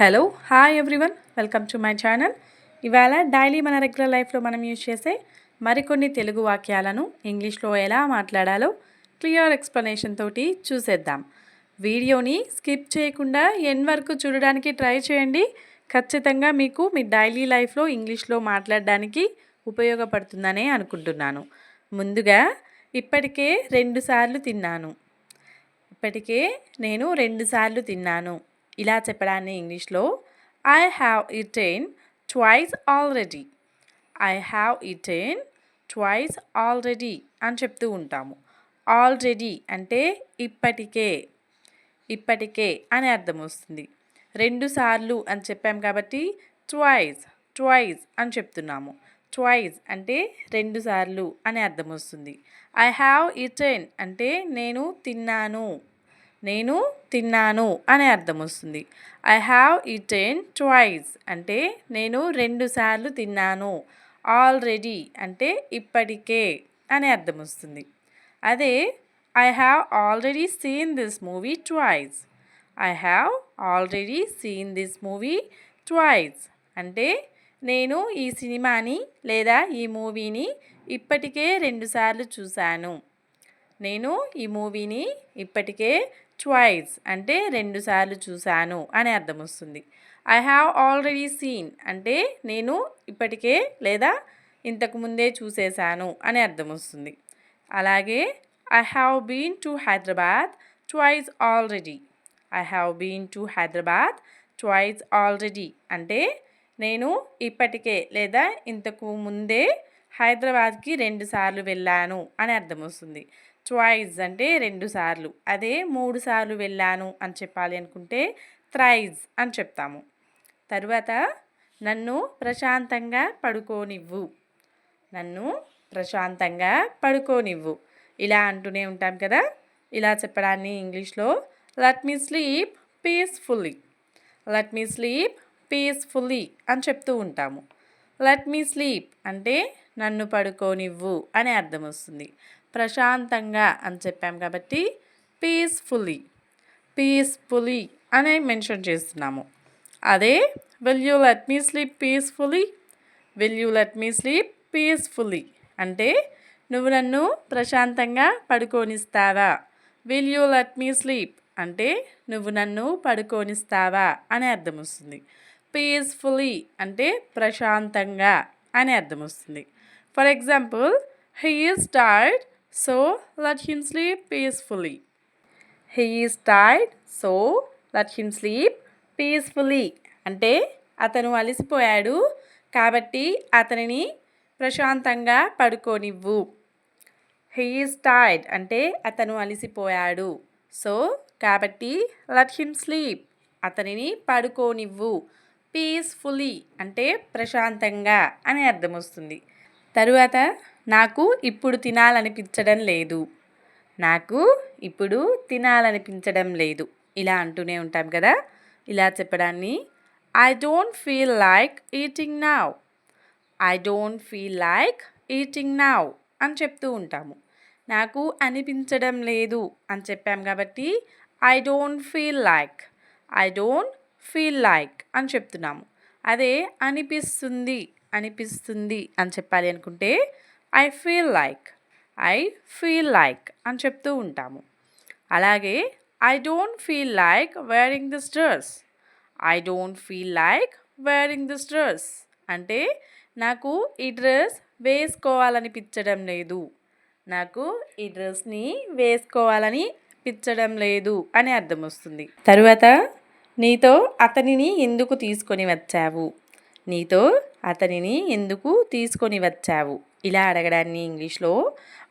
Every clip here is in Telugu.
Hello hi everyone welcome to my channel ఇవాళ డైలీ మన రెగ్యులర్ లైఫ్లో మనం యూజ్ చేసే మరికొన్ని తెలుగు వాక్యాలను ఇంగ్లీష్లో ఎలా మాట్లాడాలో క్లియర్ ఎక్స్ప్లెనేషన్ తోటి చూసేద్దాం. వీడియోని స్కిప్ చేయకుండా ఎన్ వరకు చూడడానికి ట్రై చేయండి. ఖచ్చితంగా మీకు మీ డైలీ లైఫ్లో ఇంగ్లీష్లో మాట్లాడడానికి ఉపయోగపడుతుందనే అనుకుంటున్నాను. ముందుగా ఇప్పటికే రెండుసార్లు తిన్నాను. ఇప్పటికే నేను రెండుసార్లు తిన్నాను. ఇలా చెప్పడాన్ని ఇంగ్లీష్లో I have eaten twice already I have eaten twice already అని చెప్తూ ఉంటాము. ఆల్రెడీ అంటే ఇప్పటికే ఇప్పటికే అని అర్థం వస్తుంది. రెండు సార్లు అని చెప్పాం కాబట్టి ట్వైస్ ట్వైస్ అని చెప్తున్నాము. ట్వైస్ అంటే రెండు సార్లు అని అర్థం వస్తుంది. ఐ హ్యావ్ ఇటెన్ అంటే నేను తిన్నాను. నేను తిన్నాను అనే అర్థం వస్తుంది. ఐ హ్యావ్ ఈటెన్ ట్వైస్ అంటే నేను రెండు సార్లు తిన్నాను. ఆల్రెడీ అంటే ఇప్పటికే అనే అర్థం వస్తుంది. అదే I have already seen this movie twice I have already seen this movie twice అంటే నేను ఈ సినిమాని లేదా ఈ మూవీని ఇప్పటికే రెండుసార్లు చూశాను. నేను ఈ మూవీని ఇప్పటికే ట్వైస్ అంటే రెండుసార్లు చూశాను అని అర్థం వస్తుంది. ఐ హ్యావ్ ఆల్రెడీ సీన్ అంటే నేను ఇప్పటికే లేదా ఇంతకు ముందే చూసేశాను అని అర్థం వస్తుంది. అలాగే I have been to Hyderabad twice already. I have been to Hyderabad twice already అంటే నేను ఇప్పటికే లేదా ఇంతకు ముందే హైదరాబాద్కి రెండుసార్లు వెళ్ళాను అని అర్థం వస్తుంది. ట్వైజ్ అంటే రెండు సార్లు. అదే మూడు సార్లు వెళ్ళాను అని చెప్పాలి అనుకుంటే థ్రైజ్ అని చెప్తాము. తరువాత నన్ను ప్రశాంతంగా పడుకోనివ్వు. నన్ను ప్రశాంతంగా పడుకోనివ్వు. ఇలా అంటూనే ఉంటాం కదా? ఇలా చెప్పడాన్ని ఇంగ్లీష్లో let me sleep peacefully. Let me sleep peacefully అని చెప్తూ ఉంటాము. లట్ మీ స్లీప్ అంటే నన్ను పడుకోనివ్వు అని అర్థం వస్తుంది. ప్రశాంతంగా అని చెప్పాం కాబట్టి పీస్ఫుల్లీ పీస్ఫుల్లీ అనే మెన్షన్ చేస్తున్నాము. అదే will you let me sleep peacefully will you let me sleep peacefully అంటే నువ్వు నన్ను ప్రశాంతంగా పడుకోనిస్తావా? Will you let me sleep అంటే నువ్వు నన్ను పడుకోనిస్తావా? అని అర్థం వస్తుంది. పీస్ఫుల్లీ అంటే ప్రశాంతంగా అని అర్థం వస్తుంది. For example he is tired so let him sleep peacefully he is tired so let him sleep peacefully అంటే అతను అలసిపోయాడు కాబట్టి అతనిని ప్రశాంతంగా పడుకోనివ్వు. హీ ఈస్ టైర్డ్ అంటే అతను అలసిపోయాడు. సో కాబట్టి లట్ హిమ్ స్లీప్ అతనిని పడుకోనివ్వు. పీస్ఫుల్లీ అంటే ప్రశాంతంగా అని అర్థం వస్తుంది. తరువాత నాకు ఇప్పుడు తినాలనిపించడం లేదు. నాకు ఇప్పుడు తినాలనిపించడం లేదు. ఇలా అంటూనే ఉంటాం కదా? ఇలా చెప్పడాన్ని I don't feel like eating now I don't feel like eating now అని చెప్తూ ఉంటాము. నాకు అనిపించడం లేదు అని చెప్పాం కాబట్టి I don't feel like I don't feel like అని చెప్తున్నాము. అదే అనిపిస్తుంది అనిపిస్తుంది అని చెప్పాలి అనుకుంటే I feel like I feel like అని చెప్తూ ఉంటాము. అలాగే I don't feel like wearing this dress I don't feel like wearing this dress అంటే నాకు ఈ డ్రెస్ వేసుకోవాలనిపించడం లేదు. నాకు ఈ డ్రెస్ని వేసుకోవాలని పిచ్చడం లేదు అని అర్థం వస్తుంది. తరువాత నీతో అతనిని ఎందుకు తీసుకొని వచ్చావు? నీతో అతనిని ఎందుకు తీసుకొని వచ్చావు? ఇలా అడగడాన్ని ఇంగ్లీష్లో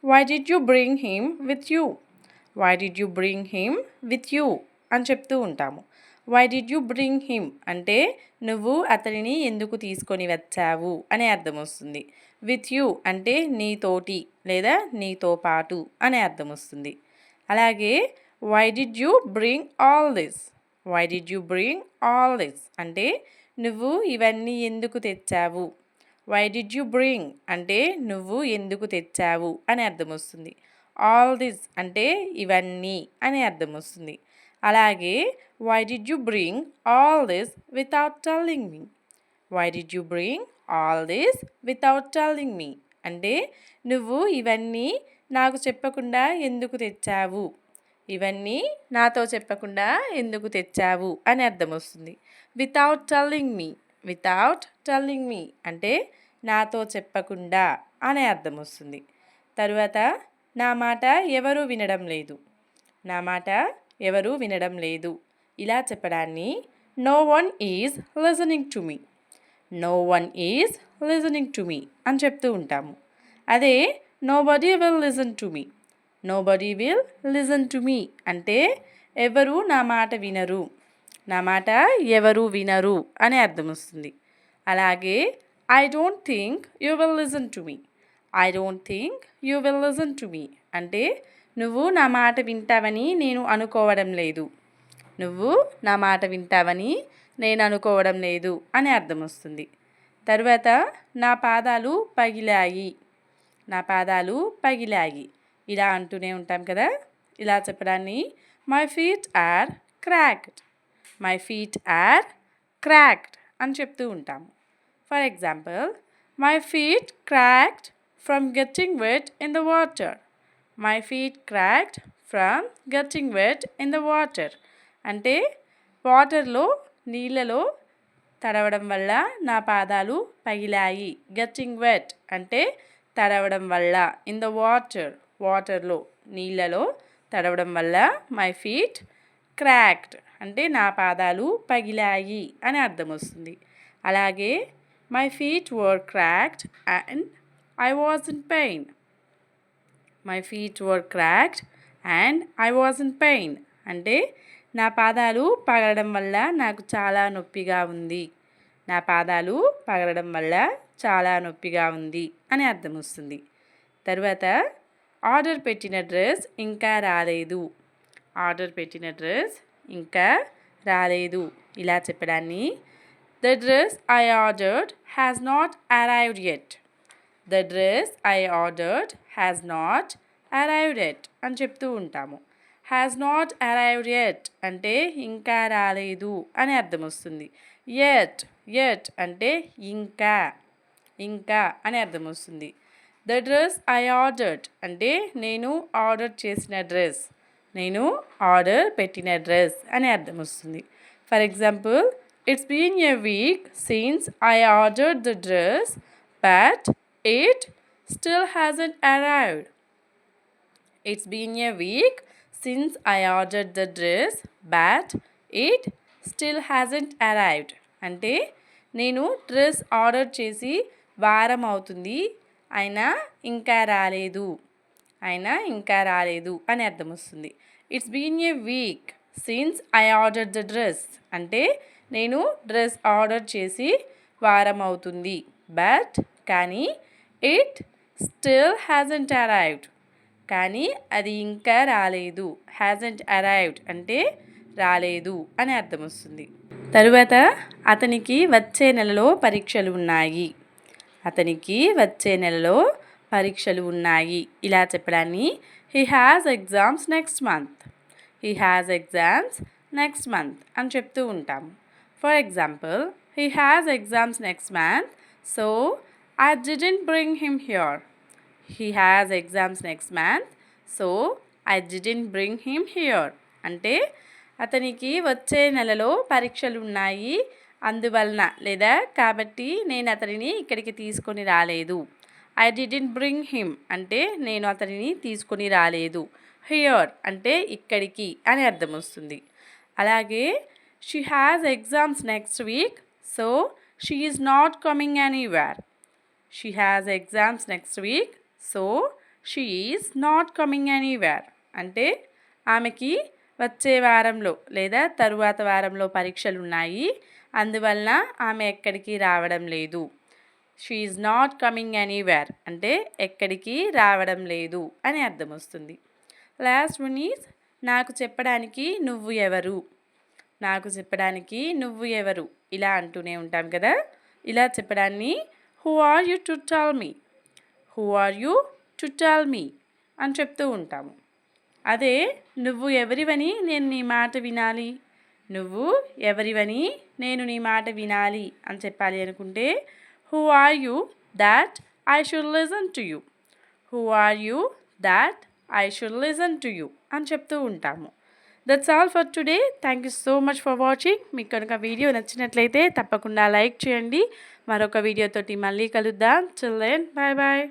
why did you bring him with you why did you bring him with you అని చెప్తూ ఉంటాము. Why did you bring him అంటే నువ్వు అతనిని ఎందుకు తీసుకొని వచ్చావు? అనే అర్థం వస్తుంది. విత్ యూ అంటే నీతోటి లేదా నీతో పాటు అనే అర్థం వస్తుంది. అలాగే why did you bring all this why did you bring all this అంటే నువ్వు ఇవన్నీ ఎందుకు తెచ్చావు? వై డిడ్ యూ బ్రింగ్ అంటే నువ్వు ఎందుకు తెచ్చావు అని అర్థం వస్తుంది. ఆల్ దిస్ అంటే ఇవన్నీ అని అర్థం వస్తుంది. అలాగే why did you bring all this without telling me why did you bring all this without telling me అంటే నువ్వు ఇవన్నీ నాకు చెప్పకుండా ఎందుకు తెచ్చావు? ఇవన్నీ నాతో చెప్పకుండా ఎందుకు తెచ్చావు? అని అర్థం వస్తుంది. Without telling me without telling me అంటే నాతో చెప్పకుండా అనే అర్థం వస్తుంది. తరువాత నా మాట ఎవరూ వినడం లేదు. నా మాట ఎవరూ వినడం లేదు. ఇలా చెప్పడాన్ని no one is listening to me no one is listening to me అని చెప్తూ ఉంటాము. అదే nobody will listen to me nobody will listen to me అంటే ఎవరు నా మాట వినరు. నా మాట ఎవరు వినరు అని అర్థం వస్తుంది అలాగే I don't think you will listen to me I don't think you will listen to me అంటే నువ్వు నా మాట వింటావని నేను అనుకోవడం లేదు. నువ్వు నా మాట వింటావని నేను అనుకోవడం లేదు అని అర్థం వస్తుంది తరువాత నా పాదాలు పగిలాయి. నా పాదాలు పగిలాయి. ఇలా అంటూనే ఉంటాం కదా? ఇలా చెప్పడాన్ని my feet are cracked my feet are cracked అని చెప్తూ ఉంటాము. For example my feet cracked from getting wet in the water my feet cracked from getting wet in the water అంటే వాటర్లో నీళ్ళలో తడవడం వల్ల నా పాదాలు పగిలాయి. గెట్టింగ్ వెట్ అంటే తడవడం వల్ల. ఇన్ ద వాటర్ వాటర్లో నీళ్ళలో తడవడం వల్ల మై ఫీట్ క్రాక్డ్ అంటే నా పాదాలు పగిలాయి అని అర్థం వస్తుంది అలాగే my feet were cracked and I was in pain my feet were cracked and I was in pain అంటే నా పాదాలు పగలడం వల్ల నాకు చాలా నొప్పిగా ఉంది. నా పాదాలు పగలడం వల్ల చాలా నొప్పిగా ఉంది అని అర్థం వస్తుంది తర్వాత ఆర్డర్ పెట్టిన డ్రెస్ ఇంకా రాలేదు ఆర్డర్ పెట్టిన డ్రెస్ ఇంకా రాలేదు. ఇలా చెప్పడాన్ని. The dress I ordered has not arrived at the dress I ordered has not arrived at అని చెప్తూ ఉంటాము. హ్యాస్ నాట్ అరైవ్డ్ ఎట్ అంటే ఇంకా రాలేదు అని అర్థం వస్తుంది. ఎట్ ఎట్ అంటే ఇంకా ఇంకా అని అర్థం వస్తుంది. ద డ్రెస్ ఐ ఆర్డర్డ్ అంటే నేను ఆర్డర్ చేసిన డ్రెస్. నేను ఆర్డర్ పెట్టిన డ్రెస్ అని అర్థం వస్తుంది. For example it's been a week since I ordered the dress but it still hasn't arrived it's been a week since I ordered the dress but it still hasn't arrived అంటే నేను డ్రెస్ ఆర్డర్ చేసి వారం అవుతుంది అయినా ఇంకా రాలేదు. అయినా ఇంకా రాలేదు అని అర్థం వస్తుంది it's been a week since I order the dress అంటే నేను డ్రెస్ ఆర్డర్ చేసి వారం అవుతుంది. బట్ కానీ ఇట్ స్టిల్ హ్యాజంట్ అరైవ్డ్ కానీ అది ఇంకా రాలేదు. హ్యాజంట్ అరైవ్డ్ అంటే రాలేదు అని అర్థం వస్తుంది తరువాత అతనికి వచ్చే నెలలో పరీక్షలు ఉన్నాయి. అతనికి వచ్చే నెలలో పరీక్షలు ఉన్నాయి. ఇలా చెప్పడాన్ని he has exams next month he has exams next month అని చెప్తూ ఉంటాం. For example he has exams next month so I didn't bring him here he has exams next month so I didn't bring him here అంటే అతనికి వచ్చే నెలలో పరీక్షలు ఉన్నాయి. అందువలన లేదా కాబట్టి నేను అతనిని ఇక్కడికి తీసుకొని రాలేదు. ఐ డిడెంట్ బ్రింగ్ హిమ్ అంటే నేను అతనిని తీసుకొని రాలేదు. హియర్ అంటే ఇక్కడికి అని అర్థం వస్తుంది. అలాగే she has exams next week so she is not coming anywhere she has exams next week so she is not coming anywhere అంటే ఆమెకి వచ్చే వారంలో లేదా తరువాత వారంలో పరీక్షలు ఉన్నాయి. అందువలన ఆమె ఎక్కడికి రావడం లేదు. షీఈ్ నాట్ కమింగ్ ఎనీవేర్ అంటే ఎక్కడికి రావడం లేదు అని అర్థం వస్తుంది. లాస్ట్ వన్ ఈజ్ నాకు చెప్పడానికి నువ్వు ఎవరు? నాకు చెప్పడానికి నువ్వు ఎవరు? ఇలా అంటూనే ఉంటాం కదా? ఇలా చెప్పడాన్ని who are you to tell me who are you to tell me అని చెప్తూ ఉంటాము. అదే నువ్వు ఎవరివని నేను నీ మాట వినాలి? నువ్వు ఎవరివని నేను నీ మాట వినాలి అని చెప్పాలి అనుకుంటే who are you that I should listen to you who are you that I should listen to you అని చెప్తూ ఉంటాము. That's all for today thank you so much for watching మీకు కనుక వీడియో నచ్చినట్లయితే తప్పకుండా లైక్ చేయండి. మరొక వీడియోతోటి మళ్ళీ కలుద్దాం. Children bye bye